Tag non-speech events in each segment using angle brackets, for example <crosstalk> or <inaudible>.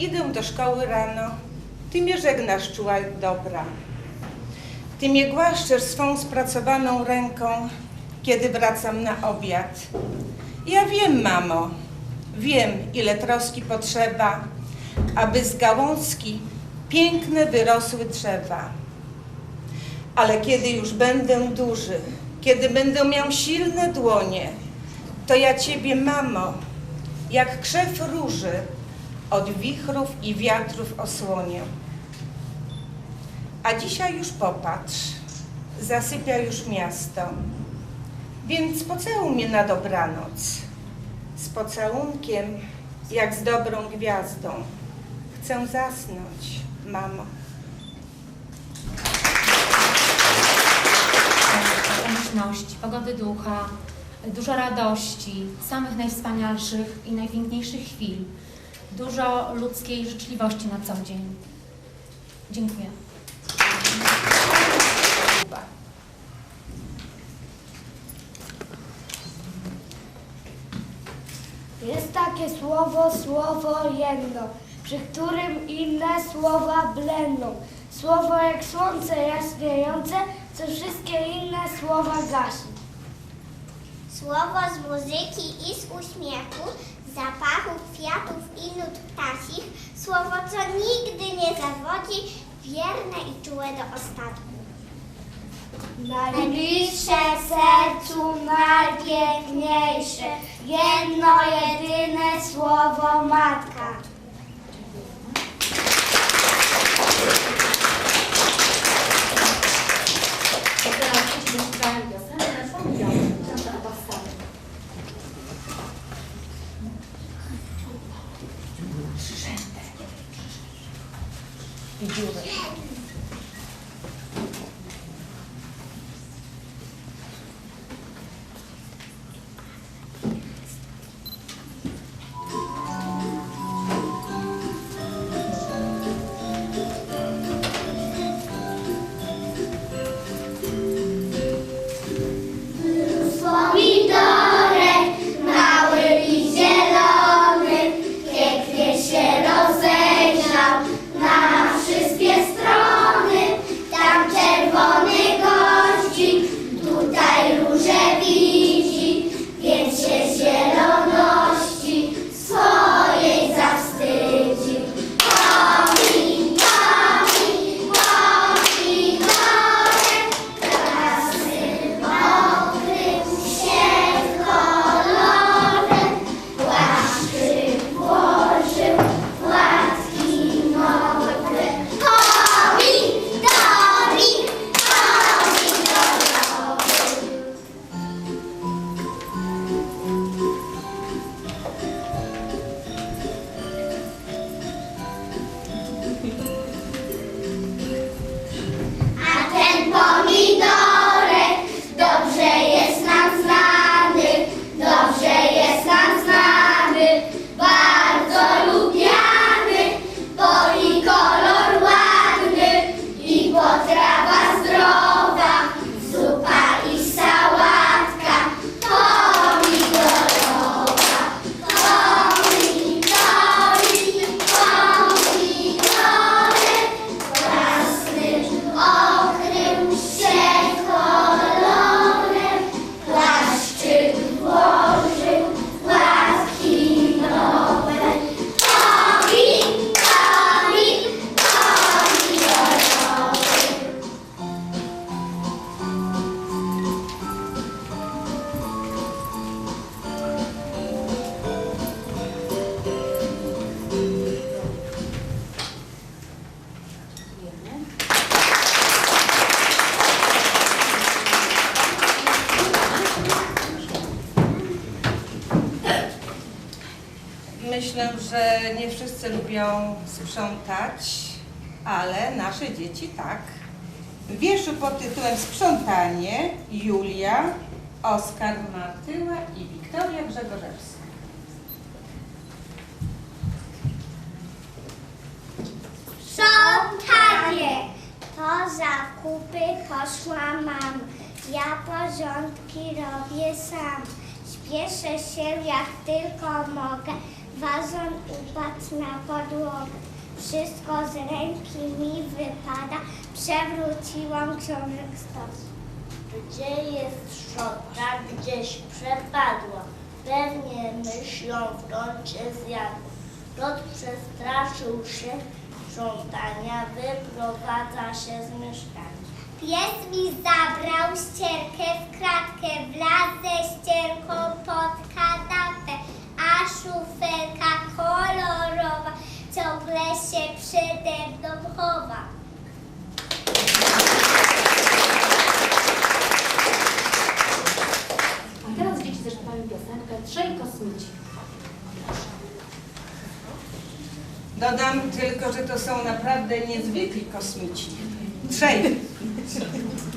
Idę do szkoły rano, ty mnie żegnasz czuła dobra. Ty mnie głaszczesz swą spracowaną ręką, kiedy wracam na obiad. Ja wiem, mamo, wiem, ile troski potrzeba, aby z gałązki piękne wyrosły drzewa. Ale kiedy już będę duży, kiedy będę miał silne dłonie, to ja ciebie, mamo, jak krzew róży, od wichrów i wiatrów osłonię. A dzisiaj już popatrz, zasypia już miasto, więc pocałuj mnie na dobranoc. Z pocałunkiem, jak z dobrą gwiazdą. Chcę zasnąć, mamo. pomyślności, pogody ducha, dużo radości, samych najwspanialszych i najpiękniejszych chwil, dużo ludzkiej życzliwości na co dzień. Dziękuję. Jest takie słowo, słowo jedno, przy którym inne słowa blendną. Słowo jak słońce jaśniejące, co wszystkie inne słowa gasi. Słowo z muzyki i z uśmiechu, zapachu kwiatów i nut ptasich, słowo, co nigdy nie zawodzi, wierne i czułe do ostatku. Najbliższe sercu, najpiękniejsze, jedno, jedyne słowo matka. You. Że nie wszyscy lubią sprzątać, ale nasze dzieci tak. W wierszu pod tytułem Sprzątanie Julia, Oskar Martyła i Wiktoria Grzegorzewska. Sprzątanie. Po zakupy poszła mam. Ja porządki robię sam. Śpieszę się jak tylko mogę. Wazon upadł na podłogę. Wszystko z ręki mi wypada, przewróciłam książek stos. Gdzie jest szczotka, gdzieś przepadła. Pewnie myślą w kącie zjadła. Kot przestraszył się sprzątania, wyprowadza się z mieszkania. Pies mi zabrał ścierkę w kratkę, wlazł ze ścierką pod kanapę, a szufelka kolorowa ciągle się przede mną chowa. A teraz dzieci zaśpiewają piosenkę Trzej kosmici. Dodam tylko, że to są naprawdę niezwykli kosmici. Trzej. Trzej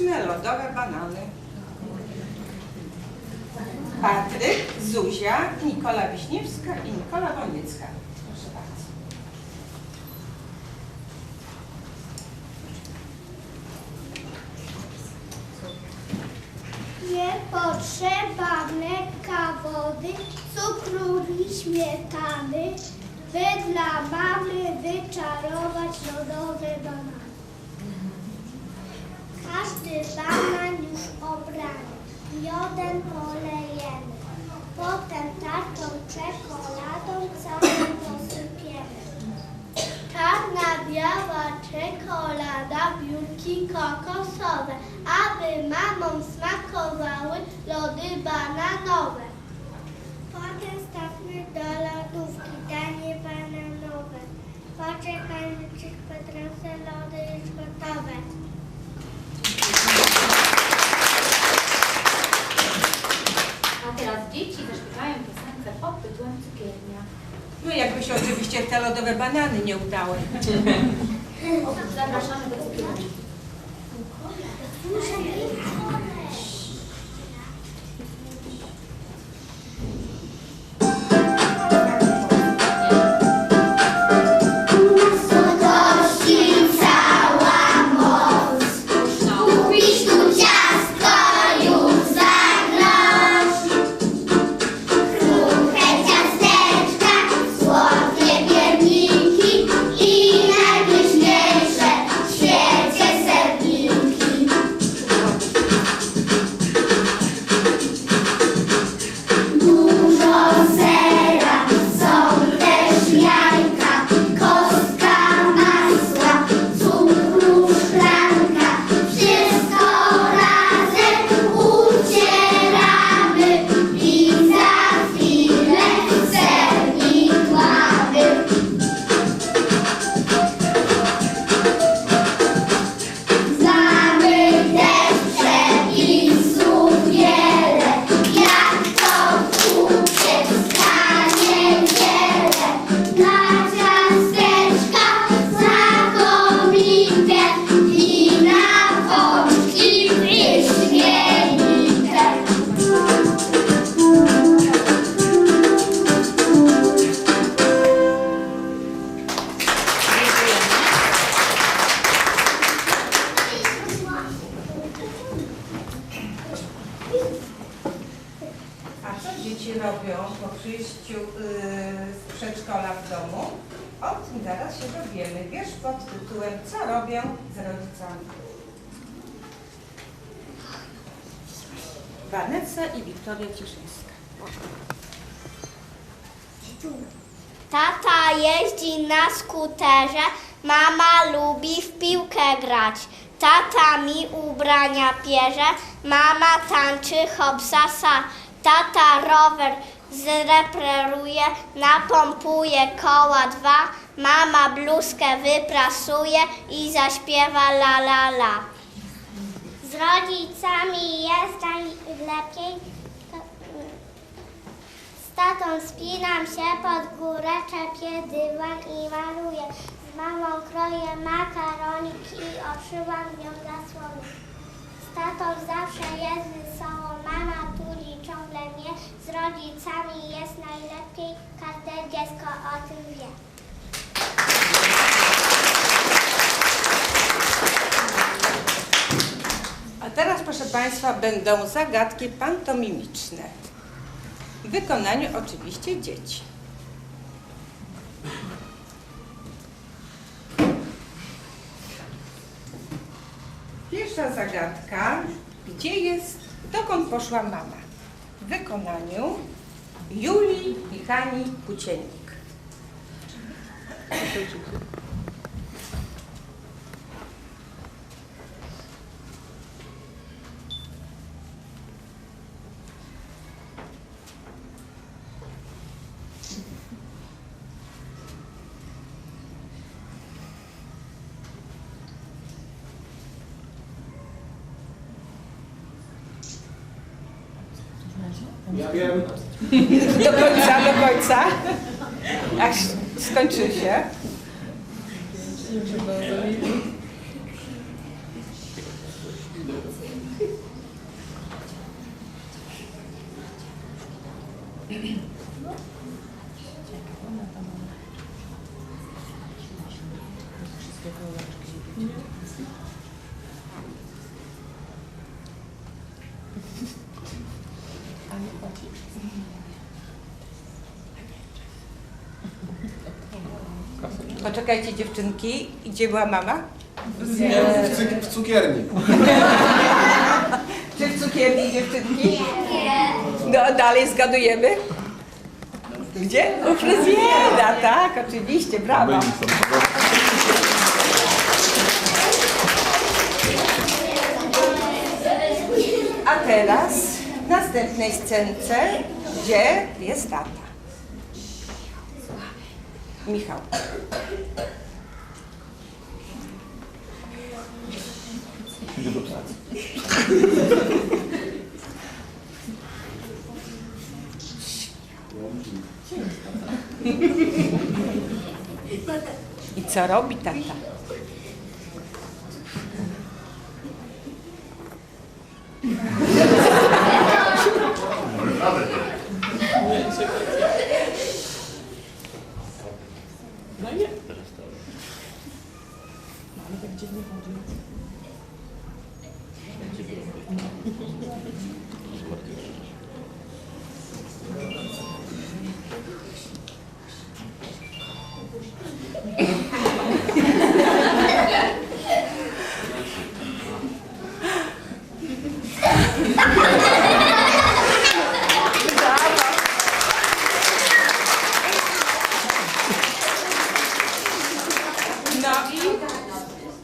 pyszne lodowe banany. Patryk, Zuzia, Nikola Wiśniewska i Nikola Woniecka. Proszę bardzo. Nie potrzeba mleka, wody, cukru i śmietany, by dla mamy wyczarować lodowe banany. Każdy banan już obrany, miodem polejemy, potem tartą czekoladą całą posypiemy. Czarna, biała czekolada, biurki kokosowe, aby mamom smakowały lody bananowe. Potem stawmy do lodówki danie bananowe. Poczekaj, czy kwadransy lody już gotowe. A teraz dzieci zaśpiewają piosenkę pod tytułem Cukiernia. No jakby się oczywiście te lodowe banany nie udały. <laughs> Zapraszamy do cukierni. Przyjściu yy, z przedszkola w domu, o tym zaraz się dowiemy. Wiesz pod tytułem Co robię z rodzicami? Vanessa i Wiktoria Cieszyńska. Tata jeździ na skuterze, mama lubi w piłkę grać. Tata mi ubrania pierze, mama tańczy hopsasa. Tata rower zreperuje, napompuje koła dwa, mama bluzkę wyprasuje i zaśpiewa la la la. Z rodzicami jest najlepiej. Z tatą spinam się pod górę, czepię dywan i maluję. Z mamą kroję makaronik i oszyłam nią zasłony. Z tatą zawsze jest wesoło, mama mnie. Z rodzicami jest najlepiej, każde dziecko o tym wie. A teraz, proszę Państwa, będą zagadki pantomimiczne. W wykonaniu oczywiście dzieci. Pierwsza zagadka. Gdzie jest, dokąd poszła mama? W wykonaniu Julii i Hani Ja wiem. <laughs> Do końca, do końca. Aż skończy się. Poczekajcie dziewczynki. Gdzie była mama? W, cyk- w cukierni. Czy w cukierni dziewczynki? No dalej zgadujemy. Gdzie? U fryzjera, tak, oczywiście, brawo. A teraz w następnej scence, gdzie jest tata? Michał. Idę do pracy. I co robi tata? No <laughs> i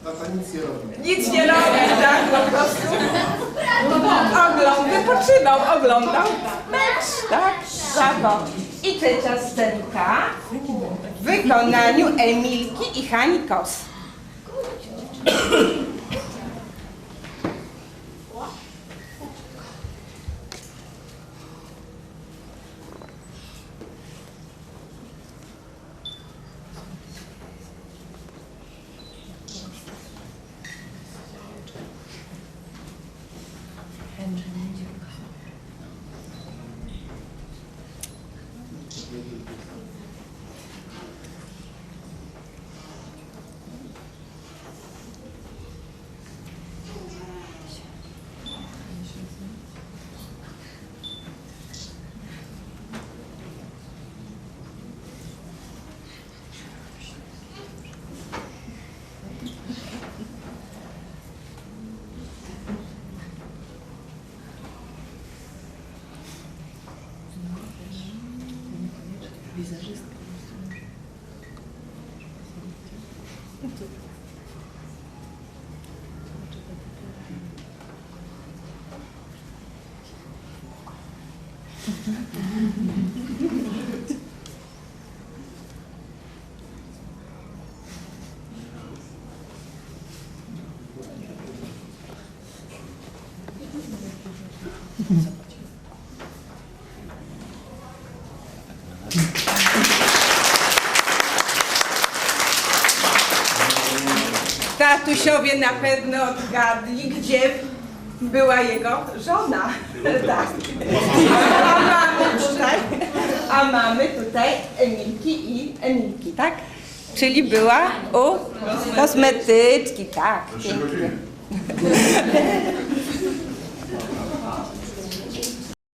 Tata nic nie robi. nic nie robi, tak po prostu. Wypoczywał, oglądał mecz, tak? Brawo. I trzecia scenka w wykonaniu Emilki i Hani Kos. Tatusiowie na pewno odgadli, gdzie była jego żona. <laughs> Tak. A mamy tutaj, a mamy tutaj Emilki i Emilki, tak? Czyli była u kosmetyczki, tak. Pięknie. <laughs>